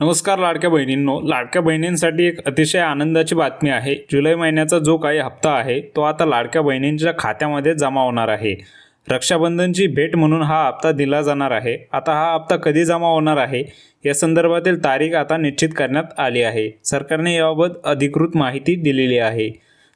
नमस्कार लाडक्या बहिणींनो. लाडक्या बहिणींसाठी एक अतिशय आनंदाची बातमी आहे. जुलै महिन्याचा जो काही हप्ता आहे तो आता लाडक्या बहिणींच्या खात्यामध्ये जमा होणार आहे. रक्षाबंधनची भेट म्हणून हा हप्ता दिला जाणार आहे. आता हा हप्ता कधी जमा होणार आहे या संदर्भातील तारीख आता निश्चित करण्यात आली आहे. सरकारने याबाबत अधिकृत माहिती दिलेली आहे.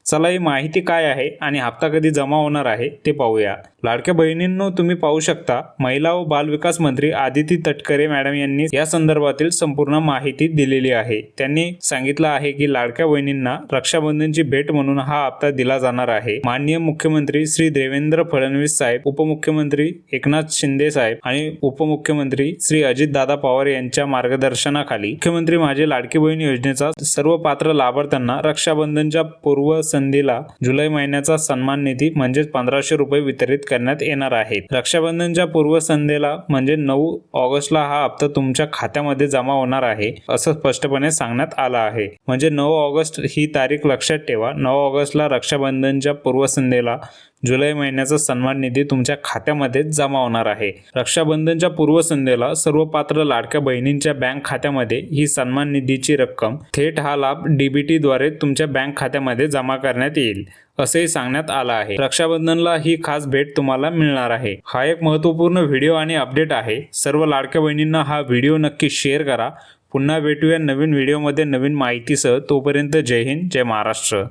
चला ही माहिती काय आहे आणि हप्ता कधी जमा होणार आहे ते पाहूया. लाडक्या बहिणींनो तुम्ही पाहू शकता महिला व बालविकास मंत्री आदिती तटकरे मॅडम यांनी या संदर्भातील संपूर्ण माहिती दिलेली आहे. त्यांनी सांगितलं आहे की लाडक्या बहिणींना रक्षाबंधनची भेट म्हणून हा हप्ता दिला जाणार आहे. माननीय मुख्यमंत्री श्री देवेंद्र फडणवीस साहेब उपमुख्यमंत्री एकनाथ शिंदे साहेब आणि उपमुख्यमंत्री श्री अजितदादा पवार यांच्या मार्गदर्शनाखाली मुख्यमंत्री माझे लाडकी बहीण योजनेचा सर्व पात्र लाभार्थ्यांना रक्षाबंधनच्या पूर्व संधीला जुलै महिन्याचा सन्मान निधी म्हणजेच पंधराशे रुपये वितरित करण्यात येणार आहेत. रक्षाबंधनच्या पूर्वसंध्येला म्हणजे नऊ ऑगस्टला हा हप्ता तुमच्या खात्यामध्ये जमा होणार आहे असं स्पष्टपणे सांगण्यात आलं आहे. म्हणजे नऊ ऑगस्ट ही तारीख लक्षात ठेवा. नऊ ऑगस्टला रक्षाबंधनच्या पूर्वसंध्येला जुलै महिन्याचा सन्मान निधी तुमच्या खात्यामध्ये जमा होणार आहे. रक्षाबंधनच्या पूर्वसंध्येला सर्व पात्र लाडक्या बहिणींच्या बँक खात्यामध्ये ही सन्मान निधीची रक्कम थेट हा लाभ डीबीटी द्वारे तुमच्या बँक खात्यामध्ये जमा करण्यात येईल असेही सांगण्यात आलं आहे. रक्षाबंधनला ही खास भेट तुम्हाला मिळणार आहे. हा एक महत्त्वपूर्ण व्हिडिओ आणि अपडेट आहे. सर्व लाडक्या बहिणींना हा व्हिडिओ नक्की शेअर करा. पुन्हा भेटूया नवीन व्हिडिओमध्ये नवीन माहितीसह. तोपर्यंत जय हिंद जय महाराष्ट्र.